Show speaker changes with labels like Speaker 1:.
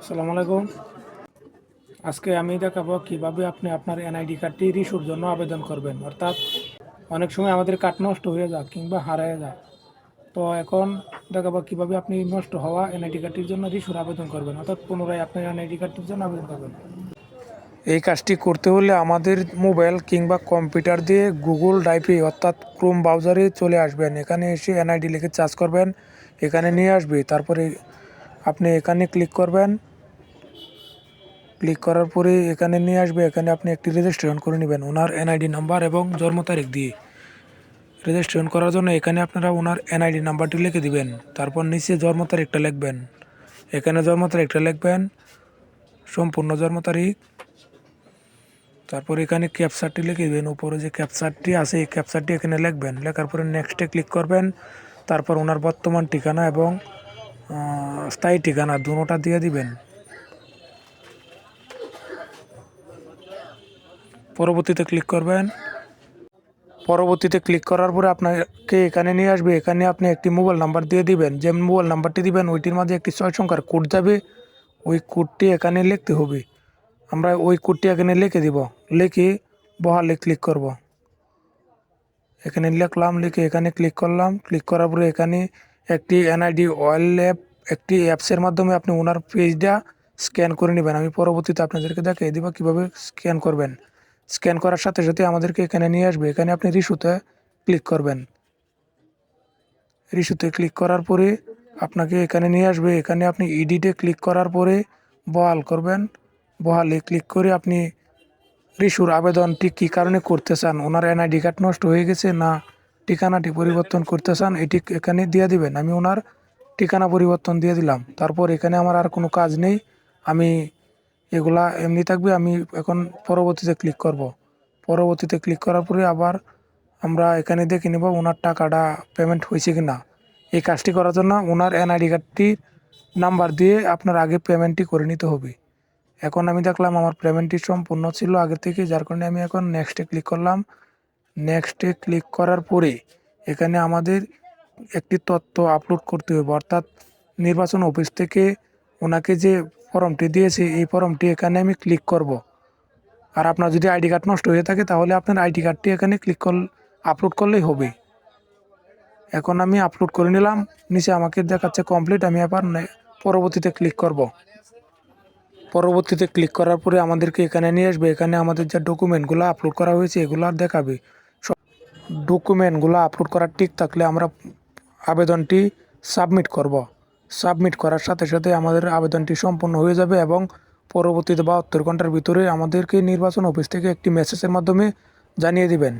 Speaker 1: আসসালামু আলাইকুম। আজকে আমি দেখাবো কীভাবে আপনি আপনার এনআইডি কার্ডটি রিসুর জন্য আবেদন করবেন। অর্থাৎ অনেক সময় আমাদের কার্ড নষ্ট হয়ে যায় কিংবা হারিয়ে যায়। তো এখন দেখাবো কীভাবে আপনি নষ্ট হওয়া এনআইডি কার্ডটির জন্য রিসুর আবেদন করবেন। অর্থাৎ পুনরায় আপনার এনআইডি কার্ডটির জন্য আবেদন করবেন। এই কাজটি করতে হলে আমাদের মোবাইল কিংবা কম্পিউটার দিয়ে গুগল ড্রাইভে অর্থাৎ ক্রোম ব্রাউজারে চলে আসবেন। এখানে এসে এনআইডি লিখে চার্জ করবেন। এখানে নিয়ে আসবে। তারপরে আপনি এখানে ক্লিক করবেন। ক্লিক করার পরে এখানে নিয়ে আসবে। এখানে আপনি একটি রেজিস্ট্রেশন করে নেবেন ওনার এনআইডি নাম্বার এবং জন্ম তারিখ দিয়ে। রেজিস্ট্রেশন করার জন্য এখানে আপনারা ওনার এনআইডি নাম্বারটি লিখে দিবেন। তারপর নিচে জন্ম তারিখটা লিখবেন। এখানে জন্ম তারিখটা লিখবেন। সম্পূর্ণ জন্ম তারিখ। তারপর এখানে ক্যাপচারটি লিখে দেবেন। উপরে যে ক্যাপচারটি আছে, এই ক্যাপচারটি এখানে লিখবেন। লেখার পরে নেক্সটে ক্লিক করবেন। তারপর ওনার বর্তমান ঠিকানা এবং স্থায়ী ঠিকানা দুটোটা দিয়ে দিবেন। পরবর্তীতে ক্লিক করবেন। পরবর্তীতে ক্লিক করার পরে আপনাকে এখানে নিয়ে আসবে। এখানে আপনি একটি মোবাইল নাম্বার দিয়ে দিবেন। যে মোবাইল নাম্বারটি দিবেন, ওইটির মাঝে একটি ছয় সংখ্যার কোড যাবে। ওই কোডটি এখানে লিখতে হবে। আমরা ওই কোডটি এখানে লিখে দিব। লিখে বহালে ক্লিক করব। এখানে লিখলাম, লিখে এখানে ক্লিক করলাম। ক্লিক করার পরে এখানে একটি এনআইডি অয়েল অ্যাপ একটি অ্যাপসের মাধ্যমে আপনি ওনার পেজটা স্ক্যান করে নেবেন। আমি পরবর্তীতে আপনাদেরকে দেখিয়ে দেবো কীভাবে স্ক্যান করবেন। স্ক্যান করার সাথে সাথে আমাদেরকে এখানে নিয়ে আসবে। এখানে আপনি রিস্যুতে ক্লিক করবেন। রিস্যুতে ক্লিক করার পরে আপনাকে এখানে নিয়ে আসবে। এখানে আপনি ইডিটে ক্লিক করার পরে বহাল করবেন। বহালে ক্লিক করে আপনি রিসুর আবেদনটি কী কারণে করতে চান? ওনার এনআইডি কার্ড নষ্ট হয়ে গেছে না ঠিকানাটি পরিবর্তন করতে চান, এটি এখানে দিয়ে দিবেন। আমি ওনার ঠিকানা পরিবর্তন দিয়ে দিলাম। তারপর এখানে আমার আর কোনো কাজ নেই। আমি এগুলা এমনি থাকবে, আমি এখন পরবর্তীতে ক্লিক করব। পরবর্তীতে ক্লিক করার পরে আবার আমরা এখানে দেখে নেব ওনার টাকাটা পেমেন্ট হয়েছে কি না এই কাজটি করার জন্য ওনার এনআইডি কার্ডটির নাম্বার দিয়ে আপনার আগে পেমেন্টটি করে নিতে হবে। এখন আমি দেখলাম আমার পেমেন্টটি সম্পূর্ণ ছিল আগে থেকে, যার কারণে আমি এখন নেক্সটে ক্লিক করলাম। নেক্সটে ক্লিক করার পরে এখানে আমাদের একটি তথ্য আপলোড করতে হবে, অর্থাৎ নির্বাচন অফিস থেকে ওনাকে যে ফর্মটি দিয়েছে, এই ফর্মটি এখানে আমি ক্লিক করব। আর আপনার যদি আইডি কার্ড নষ্ট হয়ে থাকে, তাহলে আপনার আইডি কার্ডটি এখানে ক্লিক কর আপলোড করলেই হবে। এখন আমি আপলোড করে নিলাম, নিচে আমাকে দেখাচ্ছে কমপ্লিট আমি আবার পরবর্তীতে ক্লিক করব। পরবর্তীতে ক্লিক করার পরে আমাদেরকে এখানে নিয়ে আসবে, এখানে আমাদের যে ডকুমেন্টগুলো আপলোড করা হয়েছে, এগুলো আর দেখাবে। সব ডকুমেন্টগুলো আপলোড করার ঠিক থাকলে আমরা আবেদনটি সাবমিট করব। সাবমিট করার সাথে সাথে আমাদের আবেদনটি সম্পূর্ণ হয়ে যাবে এবং পরবর্তীতে বাহাত্তর ঘণ্টার ভিতরে আমাদেরকে নির্বাচন অফিস থেকে একটি মেসেজের মাধ্যমে জানিয়ে দিবেন।